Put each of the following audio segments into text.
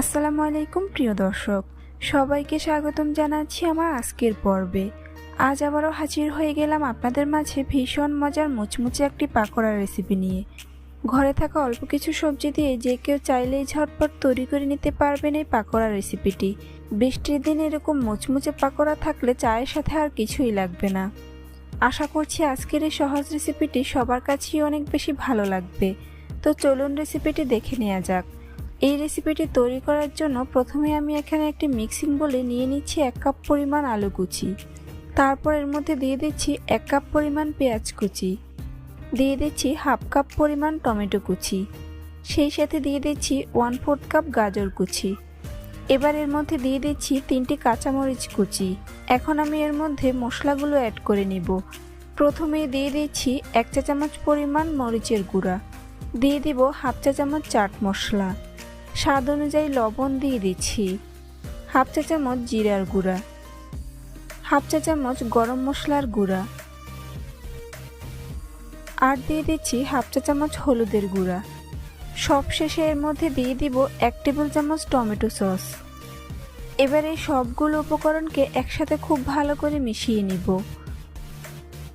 আসসালামু আলাইকুম, প্রিয় দর্শক। সবাইকে স্বাগতম জানাচ্ছি আমার আজকের পর্বে। আজ আবারও হাজির হয়ে গেলাম আপনাদের মাঝে ভীষণ মজার মুচমুচে একটি পাকোড়া রেসিপি নিয়ে। ঘরে থাকা অল্প কিছু সবজি দিয়ে যে কেউ চাইলেই ঝটপট তৈরি করে নিতে পারবেন এই পাকোড়া রেসিপিটি বৃষ্টির দিন এরকম মুচমুচে পাকোড়া থাকলে চায়ের সাথে আর কিছুই লাগবে না। আশা করছি আজকের এই সহজ রেসিপিটি সবার কাছেই অনেক বেশি ভালো লাগবে। তো চলুন রেসিপিটি দেখে নেওয়া যাক। এই রেসিপিটি তৈরি করার জন্য প্রথমে আমি এখানে একটি মিক্সিং বলে নিয়ে নিচ্ছি এক কাপ পরিমাণ আলু কুচি। তারপর এর মধ্যে দিয়ে দিচ্ছি এক কাপ পরিমাণ পেঁয়াজ কুচি। দিয়ে দিচ্ছি হাফ কাপ পরিমাণ টমেটো কুচি। সেই সাথে দিয়ে দিচ্ছি ওয়ান ফোর্থ কাপ গাজর কুচি। এবার এর মধ্যে দিয়ে দিচ্ছি তিনটি কাঁচামরিচ কুচি। এখন আমি এর মধ্যে মশলাগুলো অ্যাড করে নিব। প্রথমে দিয়ে দিচ্ছি এক চা চামচ পরিমাণ মরিচের গুঁড়া। দিয়ে দিব হাফ চা চামচ চাট মশলা। স্বাদ অনুযায়ী লবণ দিয়ে দিচ্ছি হাফ চা চামচ জিরার গুঁড়া। হাফ চা চামচ গরম মশলার গুঁড়া। আর দিয়ে দিচ্ছি হাফ চা চামচ হলুদের গুঁড়া। সব শেষে এর মধ্যে দিয়ে দিব এক টেবিল চামচ টমেটো সস। এবার এই সবগুলো উপকরণকে একসাথে খুব ভালো করে মিশিয়ে নিব।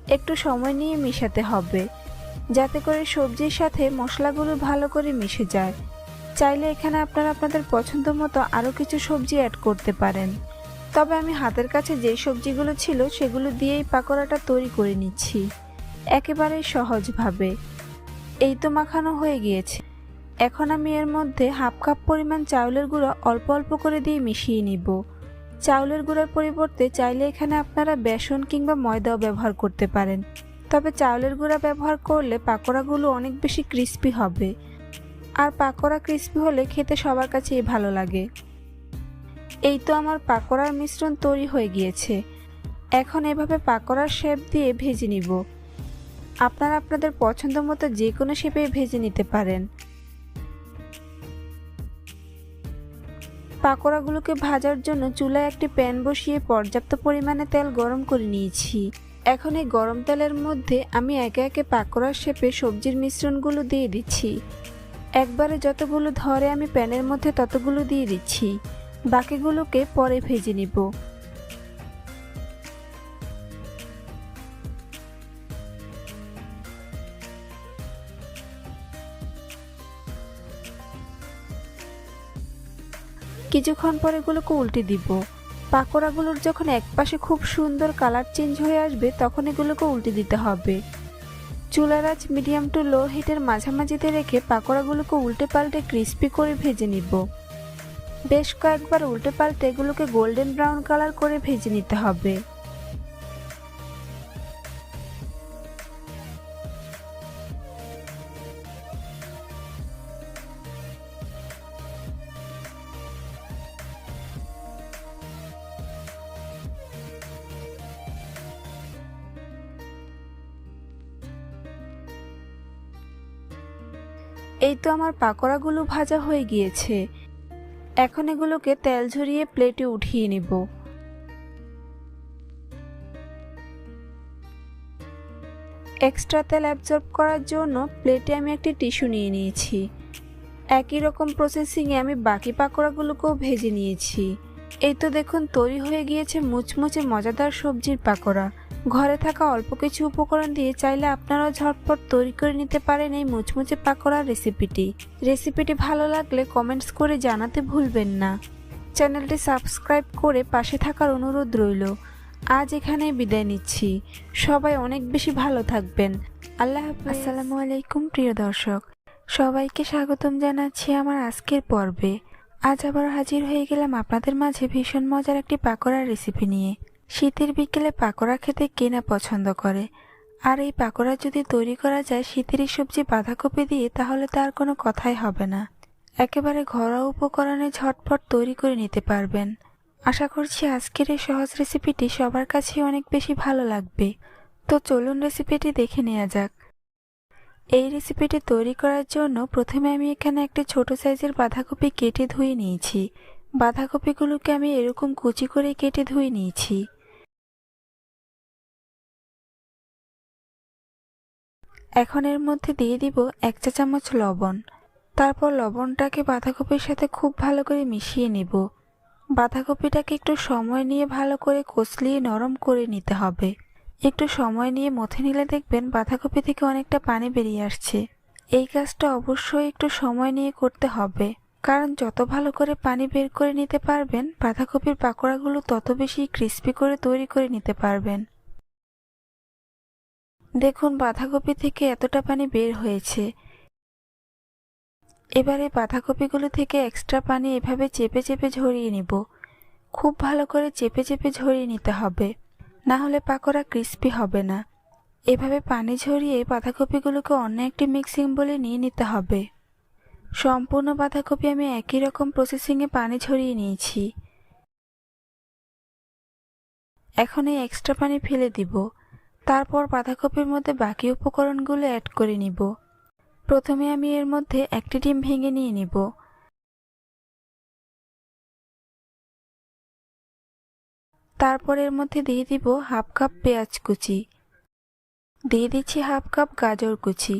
একটু সময় নিয়ে মিশাতে হবে, যাতে করে সবজির সাথে মশলাগুলো ভালো করে মিশে যায়। চাইলে এখানে আপনারা আপনাদের পছন্দ মতো আরও কিছু সবজি অ্যাড করতে পারেন। তবে আমি হাতের কাছে যে সবজিগুলো ছিল সেগুলো দিয়েই পাকোড়াটা তৈরি করে নিচ্ছি। একেবারেই সহজভাবে। এই তো মাখানো হয়ে গিয়েছে। এখন আমি এর মধ্যে হাফ কাপ পরিমাণ চাউলের গুঁড়ো অল্প অল্প করে দিয়ে মিশিয়ে নিব। চাউলের গুঁড়ার পরিবর্তে চাইলে এখানে আপনারা বেসন কিংবা ময়দাও ব্যবহার করতে পারেন। তবে চাউলের গুঁড়া ব্যবহার করলে পাকোড়াগুলো অনেক বেশি ক্রিস্পি হবে। আর পাকোড়া ক্রিস্পি হলে খেতে সবার কাছেই ভালো লাগে। এই তো আমার পাকোড়ার মিশ্রণ তৈরি হয়ে গিয়েছে। এখন এভাবে পাকোড়ার শেপ দিয়ে ভেজে নিব। আপনারা আপনাদের পছন্দ মতো যে কোনো শেপে ভেজে নিতে পারেন। পাকোড়াগুলোকে ভাজার জন্য চুলায় একটি প্যান বসিয়ে পর্যাপ্ত পরিমাণে তেল গরম করে নিয়েছি। এখন এই গরম তেলের মধ্যে আমি একে একে পাকোড়ার শেপে সবজির মিশ্রণগুলো দিয়ে দিচ্ছি। একবারে যতগুলো ধরে আমি প্যানের মধ্যে ততগুলো দিয়ে দিচ্ছি। বাকিগুলোকে পরে ভেজে নিব। কিছুক্ষণ পর এগুলোকে উল্টে দিব। পাকোড়াগুলোর যখন একপাশে খুব সুন্দর কালার চেঞ্জ হয়ে আসবে, তখন এগুলোকে উল্টে দিতে হবে। চুলার আঁচ মিডিয়াম টু লো হিটের মাঝামাঝিতে রেখে পাকোড়াগুলোকে উল্টে পাল্টে ক্রিস্পি করে ভেজে নিব। বেশ কয়েকবার উল্টে পাল্টে এগুলোকে গোল্ডেন ব্রাউন কালার করে ভেজে নিতে হবে। এই তো আমার পাকোড়াগুলো ভাজা হয়ে গিয়েছে। এখন এগুলোকে তেল ঝরিয়ে প্লেটে উঠিয়ে নিব। এক্সট্রা তেল অ্যাবজর্ব করার জন্য প্লেটে আমি একটি টিস্যু নিয়ে নিয়েছি। একই রকম প্রসেসিংয়ে আমি বাকি পাকোড়াগুলোকেও ভেজে নিয়েছি। এই তো দেখুন, তৈরি হয়ে গিয়েছে মুচমুচে মজাদার সবজির পাকোড়া। ঘরে থাকা অল্প কিছু উপকরণ দিয়ে চাইলে আপনারাও ঝটপট তৈরি করে নিতে পারেন এই মুচমুচে পাকোড়ার রেসিপিটি। রেসিপিটি ভালো লাগলে কমেন্টস করে জানাতে ভুলবেন না। চ্যানেলটি সাবস্ক্রাইব করে পাশে থাকার অনুরোধ রইল। আজ এখানে বিদায় নিচ্ছি। সবাই অনেক বেশি ভালো থাকবেন। আল্লাহ আসসালামু আলাইকুম, প্রিয় দর্শক। সবাইকে স্বাগতম জানাচ্ছি আমার আজকের পর্বে। আজ আবার হাজির হয়ে গেলাম আপনাদের মাঝে ভীষণ মজার একটি পাকোড়ার রেসিপি নিয়ে। শীতের বিকেলে পাকোড়া খেতে কে না পছন্দ করে? আর এই পাকোড়া যদি তৈরি করা যায় শীতের সবজি বাঁধাকপি দিয়ে, তাহলে তার কোনো কথাই হবে না। একেবারে ঘরোয়া উপকরণে ঝটপট তৈরি করে নিতে পারবেন। আশা করছি আজকের এই সহজ রেসিপিটি সবার কাছেই অনেক বেশি ভালো লাগবে। তো চলুন রেসিপিটি দেখে নেওয়া যাক। এই রেসিপিটি তৈরি করার জন্য প্রথমে আমি এখানে একটি ছোট সাইজের বাঁধাকপি কেটে ধুয়ে নিয়েছি। বাঁধাকপিগুলোকে আমি এরকম কুচি করে কেটে ধুয়ে নিয়েছি। এখন এর মধ্যে দিয়ে দিব এক চা চামচ লবণ। তারপর লবণটাকে বাঁধাকপির সাথে খুব ভালো করে মিশিয়ে নেব। বাঁধাকপিটাকে একটু সময় নিয়ে ভালো করে কষলিয়ে নরম করে নিতে হবে। একটু সময় নিয়ে মথে নিলে দেখবেন বাঁধাকপি থেকে অনেকটা পানি বেরিয়ে আসছে। এই কাজটা অবশ্যই একটু সময় নিয়ে করতে হবে। কারণ যত ভালো করে পানি বের করে নিতে পারবেন, বাঁধাকপির পাকোড়াগুলো তত বেশি ক্রিস্পি করে তৈরি করে নিতে পারবেন। দেখুন, বাঁধাকপি থেকে এতটা পানি বের হয়েছে। এবারে বাঁধাকপিগুলো থেকে এক্সট্রা পানি এভাবে চেপে চেপে ঝরিয়ে নিব। খুব ভালো করে চেপে চেপে ঝরিয়ে নিতে হবে। না হলে পাকোড়া ক্রিস্পি হবে না। এভাবে পানি ঝরিয়ে বাঁধাকপিগুলোকে অন্য একটি মিক্সিং বলে নিয়ে নিতে হবে। সম্পূর্ণ বাঁধাকপি আমি একই রকম প্রসেসিংয়ে পানি ঝরিয়ে নিয়েছি। এখন এই এক্সট্রা পানি ফেলে দিব। তারপর বাঁধাকপির মধ্যে বাকি উপকরণগুলো অ্যাড করে নিব। প্রথমে আমি এর মধ্যে একটি ডিম ভেঙে নিয়ে নিব। তারপর এর মধ্যে দিয়ে দিব হাফ কাপ পেঁয়াজ কুচি। দিয়ে দিচ্ছি হাফ কাপ গাজর কুচি।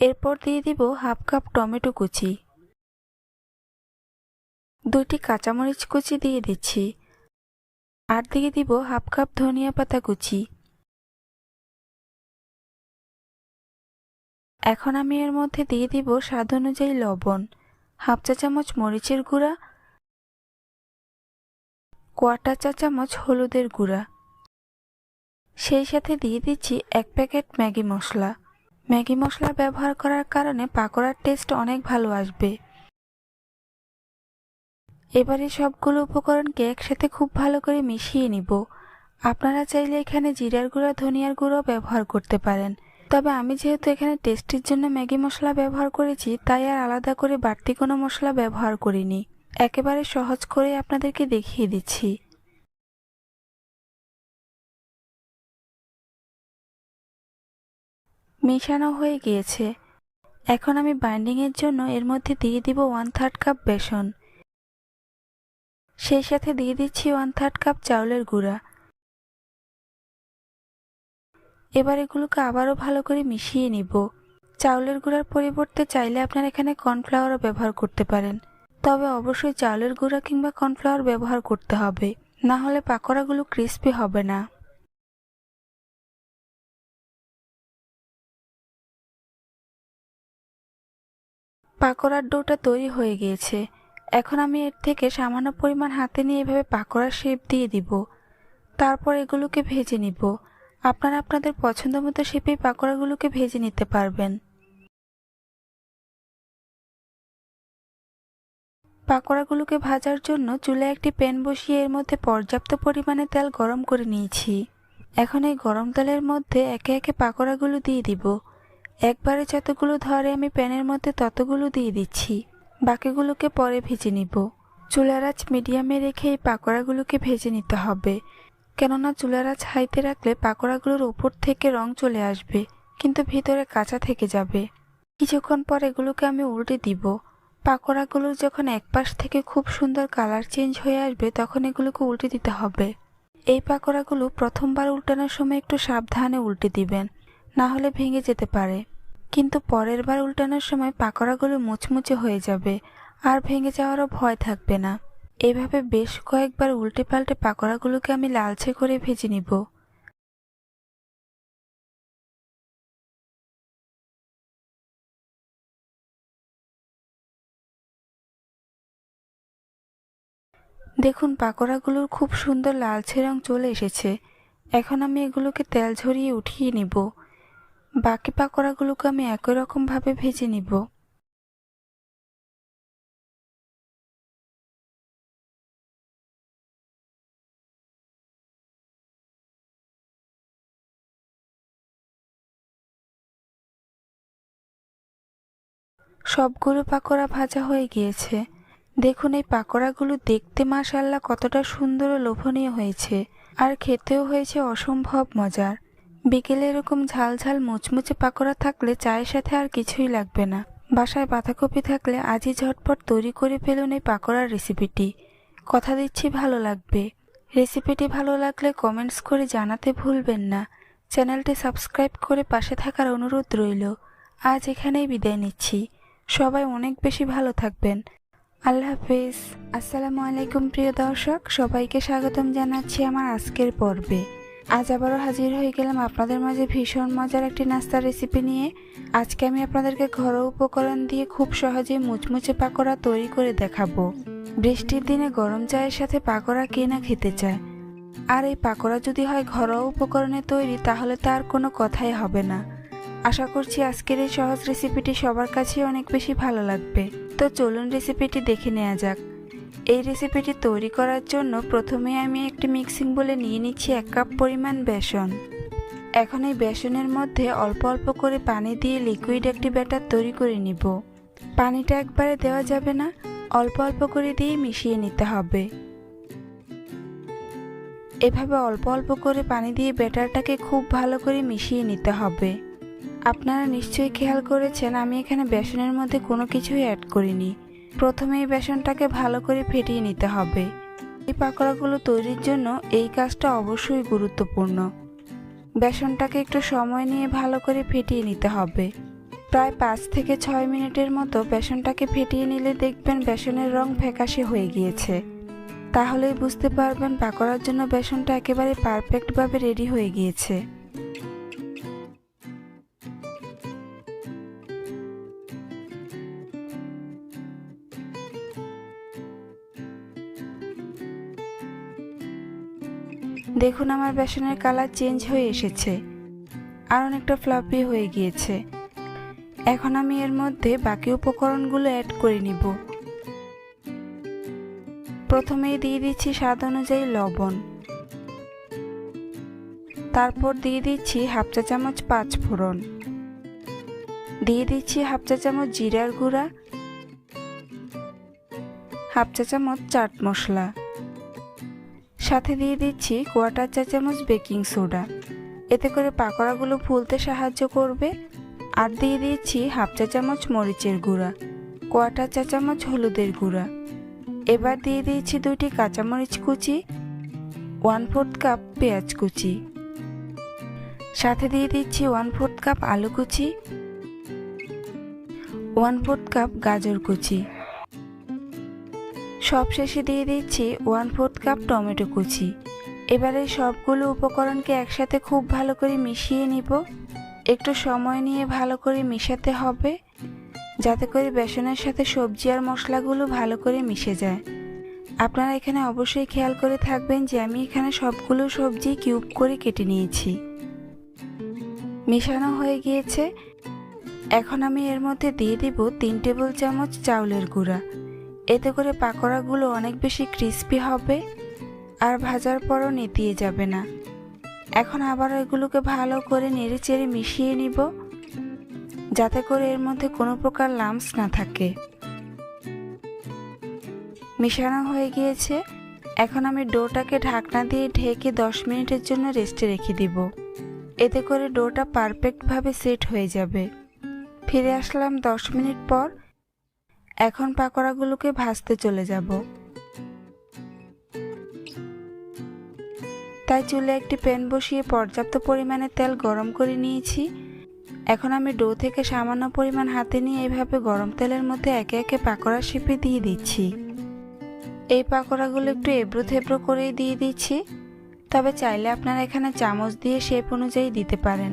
এরপর দিয়ে দিব হাফ কাপ টমেটো কুচি। দুইটি কাঁচামরিচ কুচি দিয়ে দিচ্ছি। আর দিয়ে দিব হাফ কাপ ধনিয়া পাতা কুচি। এখন আমি এর মধ্যে দিয়ে দিব স্বাদ অনুযায়ী লবণ, হাফ চা চামচ মরিচের গুঁড়া কোয়াটার চা চামচ হলুদের গুঁড়া। সেই সাথে দিয়ে দিচ্ছি এক packet Maggi masala. Maggi masala ব্যবহার করার কারণে পাকোড়ার টেস্ট অনেক ভালো আসবে। এবারে সবগুলো উপকরণকে একসাথে খুব ভালো করে মিশিয়ে নিব। আপনারা চাইলে এখানে জিরার গুঁড়া, ধনিয়ার গুঁড়ো ব্যবহার করতে পারেন। তবে আমি যেহেতু এখানে টেস্টির জন্য ম্যাগি মশলা ব্যবহার করেছি, তাই আর আলাদা করে বাড়তি কোনো মশলা ব্যবহার করিনি। একেবারে সহজ করে আপনাদেরকে দেখিয়ে দিচ্ছি। মেশানো হয়ে গিয়েছে। এখন আমি বাইন্ডিংয়ের জন্য এর মধ্যে দিয়ে দিব ওয়ান থার্ড কাপ বেসন। সেই সাথে দিয়ে দিচ্ছি ওয়ান থার্ড কাপ চাউলের গুঁড়া। এবার এগুলোকে আবারও ভালো করে মিশিয়ে নিব। চাউলের গুঁড়ার পরিবর্তে চাইলে আপনারা এখানে কর্নফ্লাওয়ারও ব্যবহার করতে পারেন। তবে অবশ্যই চাউলের গুঁড়া কিংবা কর্নফ্লাওয়ার ব্যবহার করতে হবে। না হলে পাকোড়াগুলো ক্রিস্পি হবে না। পাকোড়ার ডোটা তৈরি হয়ে গিয়েছে। এখন আমি এর থেকে সামান্য পরিমাণ হাতে নিয়ে এভাবে পাকোড়ার শেপ দিয়ে দিব। তারপর এগুলোকে ভেজে নিব। আপনারা আপনাদের পছন্দ মতো শেপে পাকোড়াগুলোকে ভেজে নিতে পারবেন। পাকোড়াগুলোকে ভাজার জন্য চুলায় একটি প্যান বসিয়ে এর মধ্যে পর্যাপ্ত পরিমাণে তেল গরম করে নিয়েছি। এখন এই গরম তেলের মধ্যে একে একে পাকোড়াগুলো দিয়ে দিব। একবারে যতগুলো ধরে আমি প্যানের মধ্যে ততগুলো দিয়ে দিচ্ছি। বাকিগুলোকে পরে ভেজে নিব। চুলার আঁচ মিডিয়ামে রেখে এই পাকোড়াগুলোকে ভেজে নিতে হবে। কেননা চুলার আঁচ হাইতে রাখলে পাকোড়াগুলোর উপর থেকে রং চলে আসবে, কিন্তু ভিতরে কাঁচা থেকে যাবে। কিছুক্ষণ পর এগুলোকে আমি উল্টে দিব। পাকোড়াগুলোর যখন এক পাশ থেকে খুব সুন্দর কালার চেঞ্জ হয়ে আসবে, তখন এগুলোকে উল্টে দিতে হবে। এই পাকোড়াগুলো প্রথমবার উল্টানোর সময় একটু সাবধানে উল্টে দিবেন, না হলে ভেঙে যেতে পারে। কিন্তু পরের বার উল্টানোর সময় পাকোড়াগুলো মুচমুচে হয়ে যাবে আর ভেঙে যাওয়ারও ভয় থাকবে না। এভাবে বেশ কয়েকবার উল্টে পাল্টে পাকোড়াগুলোকে আমি লালচে করে ভেজে নিব। দেখুন, পাকোড়াগুলোর খুব সুন্দর লালচে রং চলে এসেছে। এখন আমি এগুলোকে তেল ঝরিয়ে উঠিয়ে নিব। বাকি পাকোড়াগুলোকে আমি একই রকমভাবে ভেজে নিব। সবগুলো পাকোড়া ভাজা হয়ে গিয়েছে। দেখুন, এই পাকোড়াগুলো দেখতে মাশাল্লাহ কতটা সুন্দর ও লোভনীয় হয়েছে। আর খেতেও হয়েছে অসম্ভব মজার। বিকেলে এরকম ঝাল ঝাল মুচমুচে পাকোড়া থাকলে চায়ের সাথে আর কিছুই লাগবে না। বাসায় বাঁধাকপি থাকলে আজই ঝটপট তৈরি করে ফেলুন এই পাকোড়ার রেসিপিটি। কথা দিচ্ছি, ভালো লাগবে। রেসিপিটি ভালো লাগলে কমেন্টস করে জানাতে ভুলবেন না। চ্যানেলটি সাবস্ক্রাইব করে পাশে থাকার অনুরোধ রইল। আজ এখানেই বিদায় নিচ্ছি। সবাই অনেক বেশি ভালো থাকবেন। আল্লাহ হাফিজ। আসসালামু আলাইকুম, প্রিয় দর্শক। সবাইকে স্বাগতম জানাচ্ছি আমার আজকের পর্বে। আজ আবারও হাজির হয়ে গেলাম আপনাদের মাঝে ভীষণ মজার একটি নাস্তার রেসিপি নিয়ে। আজকে আমি আপনাদেরকে ঘরোয়া উপকরণ দিয়ে খুব সহজেই মুচমুচে পাকোড়া তৈরি করে দেখাবো। বৃষ্টির দিনে গরম চায়ের সাথে পাকোড়া কে না খেতে চায়? আর এই পাকোড়া যদি হয় ঘরোয়া উপকরণে তৈরি, তাহলে তার কোনো কথাই হবে না। আশা করছি আজকের এই সহজ রেসিপিটি সবার কাছে অনেক বেশি ভালো লাগবে। তো চলুন রেসিপিটি দেখে নেওয়া যাক। এই রেসিপিটি তৈরি করার জন্য প্রথমে আমি একটি মিক্সিং বলে নিয়ে নিচ্ছি এক কাপ পরিমাণ বেসন। এখন এই বেসনের মধ্যে অল্প অল্প করে পানি দিয়ে লিকুইড একটি ব্যাটার তৈরি করে নিব। পানিটা একবারে দেওয়া যাবে না, অল্প অল্প করে দিয়ে মিশিয়ে নিতে হবে। এভাবে অল্প অল্প করে পানি দিয়ে ব্যাটারটাকে খুব ভালো করে মিশিয়ে নিতে হবে। আপনারা নিশ্চয়ই খেয়াল করেছেন, আমি এখানে বেসনের মধ্যে কোনো কিছুই অ্যাড করিনি। প্রথমে এই বেসনটাকে ভালো করে ফেটিয়ে নিতে হবে। এই পাকোড়াগুলো তৈরির জন্য এই কাজটা অবশ্যই গুরুত্বপূর্ণ। বেসনটাকে একটু সময় নিয়ে ভালো করে ফেটিয়ে নিতে হবে। প্রায় পাঁচ থেকে ছয় মিনিটের মতো বেসনটাকে ফেটিয়ে নিলে দেখবেন বেসনের রং ফ্যাকাশে হয়ে গিয়েছে। তাহলেই বুঝতে পারবেন পাকোড়ার জন্য বেসনটা একেবারে পারফেক্টভাবে রেডি হয়ে গিয়েছে। দেখুন আমার বেসনের কালার চেঞ্জ হয়ে এসেছে আর অনেকটা ফ্লাপি হয়ে গিয়েছে। এখন আমি এর মধ্যে বাকি উপকরণগুলো অ্যাড করে নিব। প্রথমেই দিয়ে দিচ্ছি স্বাদ অনুযায়ী লবণ। তারপর দিয়ে দিচ্ছি হাফ চা চামচ পাঁচ ফোড়ন। দিয়ে দিচ্ছি হাফ চা চামচ জিরার গুঁড়া। হাফ চা চামচ চাট মশলা। সাথে দিয়ে দিচ্ছি কোয়াটার চা চামচ বেকিং সোডা। এতে করে পাকোড়াগুলো ফুলতে সাহায্য করবে। আর দিয়ে দিচ্ছি হাফ চা চামচ মরিচের গুঁড়া কোয়াটার চা চামচ হলুদের গুঁড়া। এবার দিয়ে দিয়েছি দুটি কাঁচামরিচ কুচি ওয়ান ফোর্থ কাপ পেঁয়াজ কুচি। সাথে দিয়ে দিচ্ছি ওয়ান ফোর্থ কাপ আলু কুচি ওয়ান ফোর্থ কাপ গাজর কুচি। সব শেষে দিয়ে দিচ্ছি ওয়ান ফোর্থ কাপ টমেটো কুচি। এবারে সবগুলো উপকরণকে একসাথে খুব ভালো করে মিশিয়ে নিব। একটু সময় নিয়ে ভালো করে মিশাতে হবে, যাতে করে বেসনের সাথে সবজি আর মশলাগুলো ভালো করে মিশে যায়। আপনারা এখানে অবশ্যই খেয়াল করে থাকবেন যে আমি এখানে সবগুলো সবজি কিউব করে কেটে নিয়েছি। মিশানো হয়ে গিয়েছে। এখন আমি এর মধ্যে দিয়ে দিব তিন টেবিল চামচ চাউলের গুঁড়া। এতে করে পাকোড়াগুলো অনেক বেশি ক্রিস্পি হবে আর ভাজার পরও নেতিয়ে যাবে না। এখন আবার এগুলোকে ভালো করে নেড়ে চেড়ে মিশিয়ে নিব, যাতে করে এর মধ্যে কোনো প্রকার লামস না থাকে। মিশানো হয়ে গিয়েছে। এখন আমি ডোটাকে ঢাকনা দিয়ে ঢেকে দশ মিনিটের জন্য রেস্টে রেখে দিব। এতে করে ডোটা পারফেক্টভাবে সেট হয়ে যাবে। ফিরে আসলাম দশ মিনিট পর। এখন পাকোড়াগুলোকে ভাজতে চলে যাব। তাই চুলে একটি প্যান বসিয়ে পর্যাপ্ত পরিমাণে তেল গরম করে নিয়েছি। এখন আমি ডো থেকে সামান্য পরিমাণ হাতে নিয়ে এভাবে গরম তেলের মধ্যে একে একে পাকোড়া শিপে দিয়ে দিচ্ছি। এই পাকোড়াগুলো একটু এবড়ো থেবড়ো করেই দিয়ে দিচ্ছি। তবে চাইলে আপনারা এখানে চামচ দিয়ে শেপ অনুযায়ী দিতে পারেন।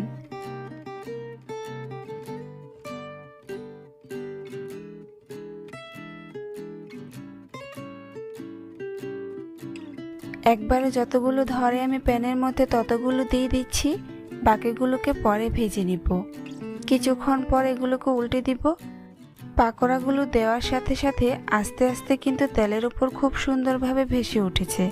একবারে যতগুলো ধরে আমি প্যানের মধ্যে ততগুলো দিয়ে দিচ্ছি, বাকিগুলোকে পরে ভেজে নিব। কিছুক্ষণ পর এগুলোকে উল্টে দিব। পাকোড়াগুলো দেওয়ার সাথে সাথে আস্তে আস্তে কিন্তু তেলের উপর খুব সুন্দরভাবে ভেসে উঠেছে।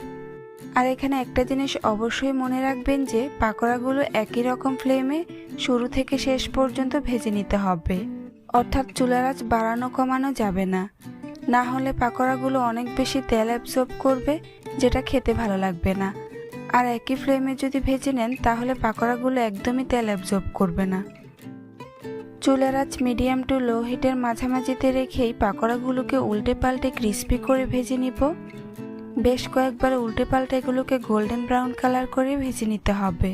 আর এখানে একটা জিনিস অবশ্যই মনে রাখবেন যে, পাকোড়াগুলো একই রকম ফ্লেমে শুরু থেকে শেষ পর্যন্ত ভেজে নিতে হবে। অর্থাৎ চুলার আঁচ বাড়ানো কমানো যাবে না। না হলে পাকোড়াগুলো অনেক বেশি তেল অ্যাবজর্ব করবে, যেটা খেতে ভালো লাগবে না। আর একই ফ্লেমে যদি ভেজে নেন, তাহলে পাকোড়াগুলো একদমই তেল অ্যাবজর্ব করবে না। চুলের আঁচ মিডিয়াম টু লো হিটের মাঝামাঝিতে রেখেই পাকোড়াগুলোকে উল্টে পাল্টে ক্রিস্পি করে ভেজে নিব। বেশ কয়েকবার উল্টে পাল্টে এগুলোকে গোল্ডেন ব্রাউন কালার করে ভেজে নিতে হবে।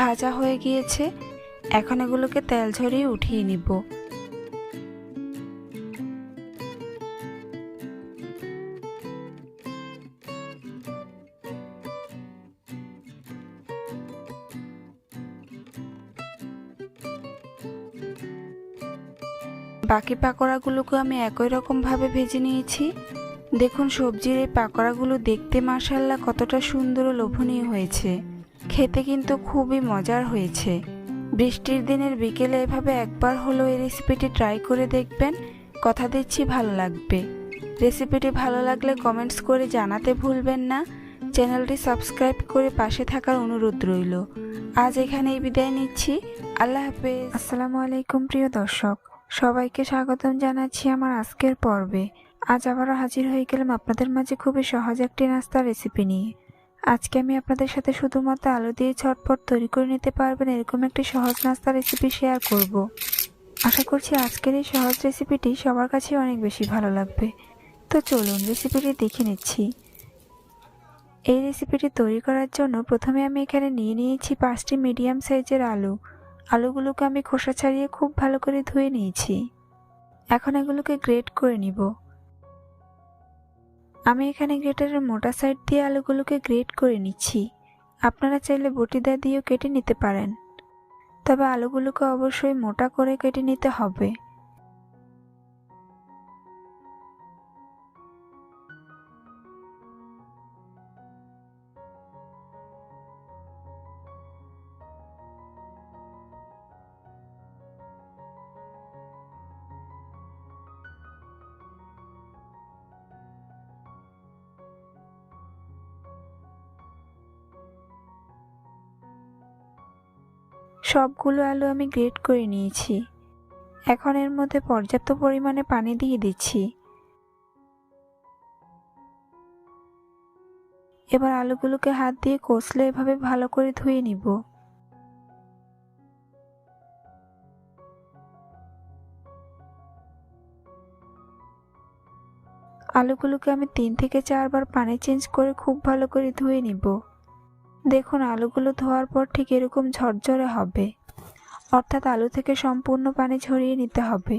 ভাজা হয়ে গিয়েছে। এখন এগুলোকে তেল ঝরিয়ে উঠিয়ে নিব। বাকি পাকোড়াগুলোকে আমি একই রকমভাবে ভেজে নিয়েছি। দেখুন সবজির এই পাকোড়াগুলো দেখতে মাসাল্লা কতটা সুন্দর ও লোভনীয় হয়েছে। খেতে কিন্তু খুবই মজার হয়েছে। বৃষ্টির দিনের বিকেলে এভাবে একবার হলো এই রেসিপিটি ট্রাই করে দেখবেন, কথা দিচ্ছি ভালো লাগবে। রেসিপিটি ভালো লাগলে কমেন্টস করে জানাতে ভুলবেন না। চ্যানেলটি সাবস্ক্রাইব করে পাশে থাকার অনুরোধ রইল। আজ এখানেই বিদায় নিচ্ছি। আল্লাহ হাফেজ। আসসালামু আলাইকুম প্রিয় দর্শক। সবাইকে স্বাগতম জানাচ্ছি আমার আজকের পর্বে। আজ আবারও হাজির হয়ে গেলাম আপনাদের মাঝে খুবই সহজ একটি নাস্তার রেসিপি নিয়ে। আজকে আমি আপনাদের সাথে শুধুমাত্র আলু দিয়ে ঝটপট তৈরি করে নিতে পারবেন এরকম একটি সহজ নাস্তা রেসিপি শেয়ার করব। আশা করছি আজকের এই সহজ রেসিপিটি সবার কাছে অনেক বেশি ভালো লাগবে। তো চলুন রেসিপিটি দেখে নিচ্ছি। এই রেসিপিটি তৈরি করার জন্য প্রথমে আমি এখানে নিয়ে নিয়েছি পাঁচটি মিডিয়াম সাইজের আলু। আলুগুলোকে আমি খোসা ছাড়িয়ে খুব ভালো করে ধুয়ে নিয়েছি। এখন এগুলোকে গ্রেট করে নিব। আমি এখানে গ্রেটারের মোটা সাইড দিয়ে আলুগুলোকে গ্রেট করে নিচ্ছি। আপনারা চাইলে বটিদা দিয়েও কেটে নিতে পারেন। তবে আলুগুলোকে অবশ্যই মোটা করে কেটে নিতে হবে। সবগুলো আলু আমি গ্রেট করে নিয়েছি। এখন এর মধ্যে পর্যাপ্ত পরিমাণে পানি দিয়ে দিচ্ছি। এবার আলুগুলোকে হাত দিয়ে কষলে এভাবে ভালো করে ধুয়ে নিব। আলুগুলোকে আমি তিন থেকে চারবার পানি চেঞ্জ করে খুব ভালো করে ধুয়ে নিব। দেখুন, আলুগুলো ধোয়ার পর ঠিক এরকম ঝরঝরে হবে। অর্থাৎ আলু থেকে সম্পূর্ণ পানি ঝরিয়ে নিতে হবে।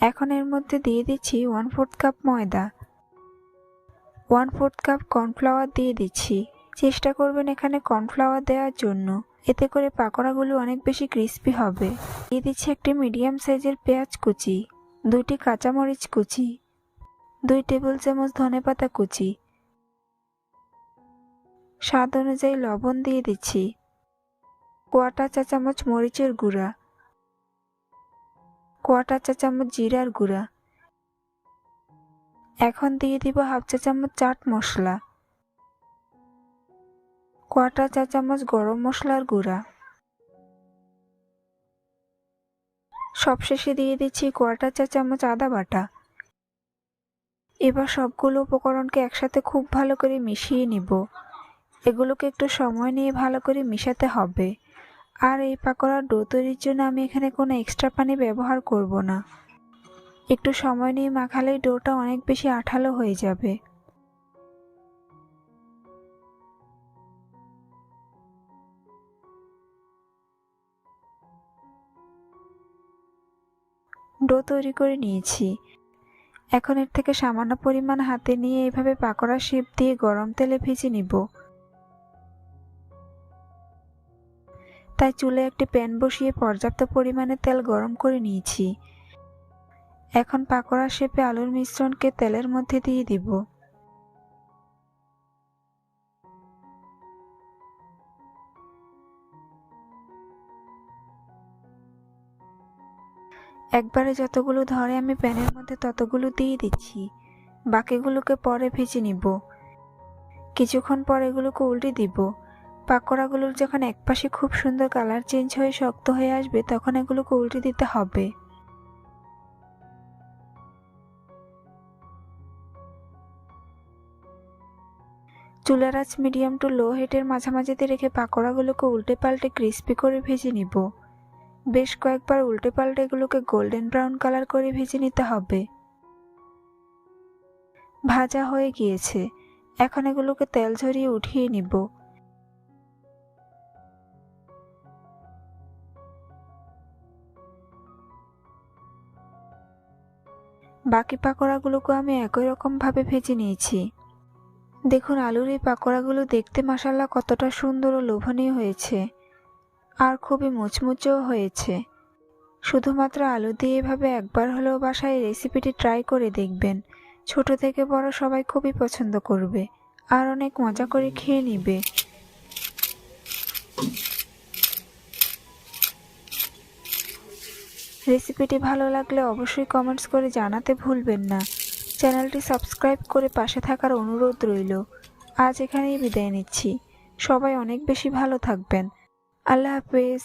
এখন এর মধ্যে দিয়ে দিচ্ছি ওয়ান ফোর্থ কাপ ময়দা। ওয়ান ফোর্থ কাপ কর্নফ্লাওয়ার দিয়ে দিচ্ছি। চেষ্টা করবেন এখানে কর্নফ্লাওয়ার দেওয়ার জন্য। এতে করে পাকোড়াগুলো অনেক বেশি ক্রিস্পি হবে। দিয়ে দিচ্ছি একটি মিডিয়াম সাইজের পেঁয়াজ কুচি, দুইটি কাঁচামরিচ কুচি, দুই টেবিল চামচ ধনেপাতা কুচি স্বাদ অনুযায়ী লবণ দিয়ে দিচ্ছি। কোয়াটা চা চামচ মরিচের গুঁড়া। কোয়াটা চা চামচ জিরার গুঁড়া। এখন দিয়ে দিব হাফ চা চামচ চাট মশলা। কোয়াটা চা চামচ গরম মশলার গুঁড়া। সবশেষে দিয়ে দিচ্ছি কোয়াটা চা চামচ আদা বাটা। এবার সবগুলো উপকরণকে একসাথে খুব ভালো করে মিশিয়ে নিব। এগুলোকে একটু সময় নিয়ে ভালো করে মিশাতে হবে। আর এই পাকোড়ার ডো তৈরির জন্য আমি এখানে কোনো এক্সট্রা পানি ব্যবহার করব না। একটু সময় নিয়ে মাখালেই ডোটা অনেক বেশি আঠালো হয়ে যাবে। ডো তৈরি করে নিয়েছি। এখন এর থেকে সামান্য পরিমাণ হাতে নিয়ে এইভাবে পাকোড়া শেপ দিয়ে গরম তেলে ভেজে নিব। তাই চুলে একটি প্যান বসিয়ে পর্যাপ্ত পরিমাণে তেল গরম করে নিয়েছি। এখন পাকোড়া শেপে আলুর মিশ্রণকে তেলের মধ্যে দিয়ে দিব। একবারে যতগুলো ধরে আমি প্যানের মধ্যে ততগুলো দিয়ে দিচ্ছি। বাকিগুলোকে পরে ভেজে নিব। কিছুক্ষণ পর এগুলোকে উল্টে দিব। পাকোড়াগুলোর যখন একপাশে খুব সুন্দর কালার চেঞ্জ হয়ে শক্ত হয়ে আসবে, তখন এগুলোকে উল্টে দিতে হবে। চুলার আঁচ মিডিয়াম টু লো হিটের মাঝামাঝিতে রেখে পাকোড়াগুলোকে উল্টে পাল্টে ক্রিস্পি করে ভেজে নিব। বেশ কয়েকবার উল্টে পাল্টে এগুলোকে গোল্ডেন ব্রাউন কালার করে ভেজে নিতে হবে। ভাজা হয়ে গিয়েছে। এখন এগুলোকে তেল ঝরিয়ে উঠিয়ে নিব। বাকি পাকোড়াগুলোকে আমি একই রকমভাবে ভেজে নিয়েছি। দেখুন, আলুর এই পাকোড়াগুলো দেখতে মাসাল্লাহ কতটা সুন্দর ও লোভনীয় হয়েছে। আর খুবই মুচমুচেও হয়েছে। শুধুমাত্র আলু দিয়ে এভাবে একবার হলেও বাসায় রেসিপিটি ট্রাই করে দেখবেন। ছোট থেকে বড় সবাই খুবই পছন্দ করবে। আর অনেক মজা করে খেয়ে নিবে। রেসিপিটি ভালো লাগলে অবশ্যই কমেন্টস করে জানাতে ভুলবেন না। চ্যানেলটি সাবস্ক্রাইব করে পাশে থাকার অনুরোধ রইল। আজ এখানেই বিদায় নিচ্ছি। সবাই অনেক বেশি ভালো থাকবেন। আল্লাহ হাফেজ।